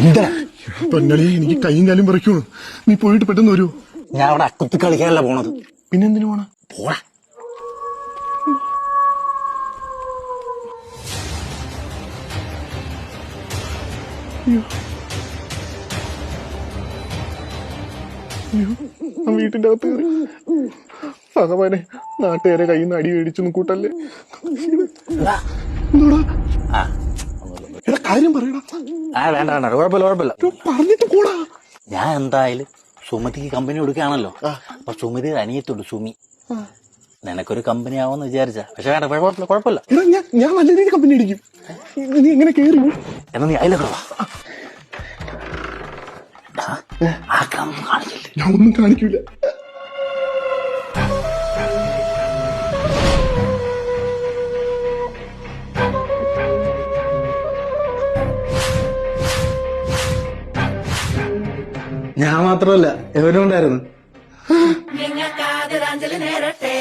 എന്താ പൊന്നളി എനിക്ക് കൈയും കാലും പറിക്കണു നീ പോയിട്ട് പെട്ടെന്ന് വരൂ. ഞാൻ അവിടെ അക്കുത്തി കളിക്കാനല്ല പോണത്. പിന്നെന്തിനു പോണ? പോടാ. വീട്ടിന്റെ അകത്ത് ഭഗവാനെ നാട്ടുകാരെ കയ്യിൽ നിന്ന് അടി മേടിച്ചൊന്നും കൂട്ടല്ലേ? ആ. കാര്യം പറയടാ ആ വേണ്ട വേണ്ട കുഴപ്പമില്ല കുഴപ്പമില്ല പറഞ്ഞിട്ട് കൂടാ ഞാൻ എന്തായാലും സുമതിക്ക് കമ്പനി കൊടുക്കുകയാണല്ലോ അപ്പൊ സുമതി അനിയത്തുണ്ട് സുമി നിനക്കൊരു കമ്പനി ആവുമെന്ന് വിചാരിച്ച പക്ഷെ വേണ്ട കുഴപ്പമില്ല കുഴപ്പമില്ല എടാ ഞാൻ ഞാൻ നല്ല രീതിയിൽ കമ്പനി അടിക്കും നീ എങ്ങനെ കേറി എന്നാ നീ അതിലൊക്കെ ഞാൻ ഒന്നും കാണിക്കൂല ഞാൻ മാത്രമല്ല എവനും ഉണ്ടായിരുന്നു. നിങ്ങൾ കാതിരാഞ്ജലി നേരട്ടെ.